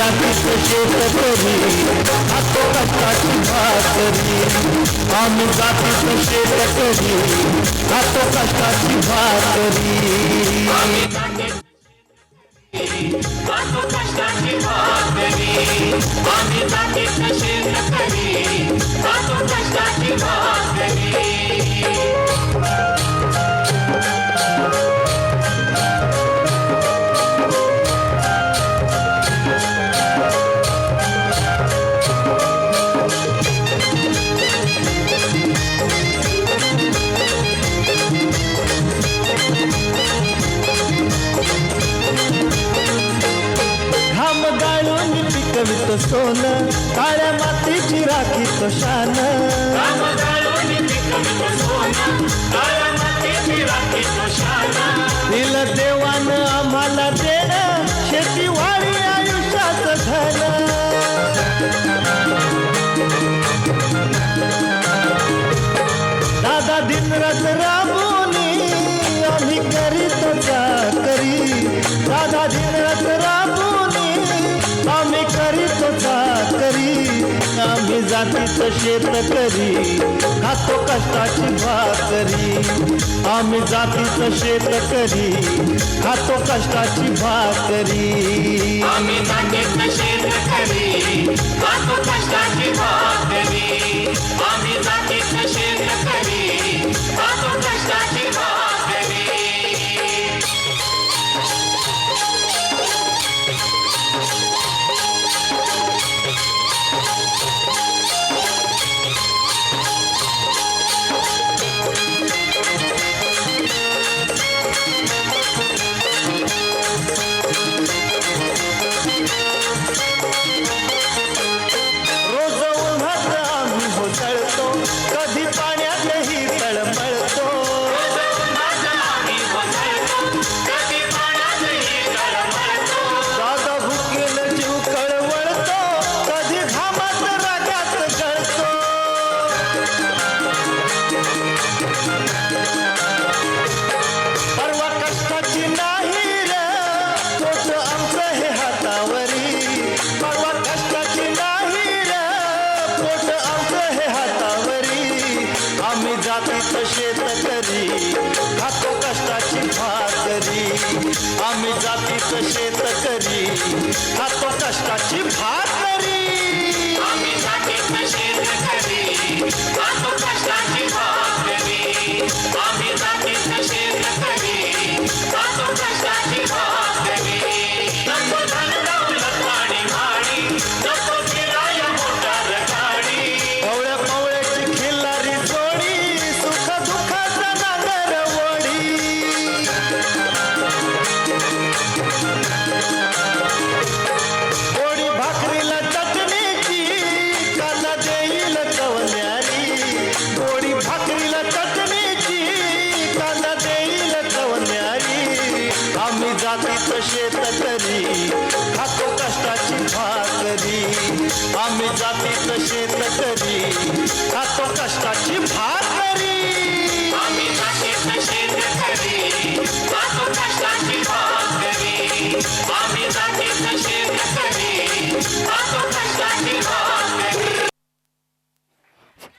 कृष्णचे प्रभरी हातो कष्टाची भाकरी आम्ही जातीचं कृष्णचे प्रभरी हातो भाकरी भाकरी आम्ही जाती कृष्णचे प्रभरी हातो कष्टाची भाकरी तो शान सोनं, काळ्या मातीची राखी तो शान. दिल देवानं आम्हाला देणं शेतीवाडी आयुष्यात धन दादा दिन रात राबूनी आम्ही करीतो जाती जातीचं शेतकरी खातो कष्टाची भाकरी. आम्ही जातीचं शेतकरी खातो कष्टाची भाकरी. आम्ही जातीचं शेतकरी खातो कष्टाची भाकरी. शेतकरी खातो कष्टाची भाकरी जातीत शेत करी खातो कष्टाची भाकरी. आम्ही जातीत शेत करी खातो कष्टाची भाकरी. आम्ही शेत करी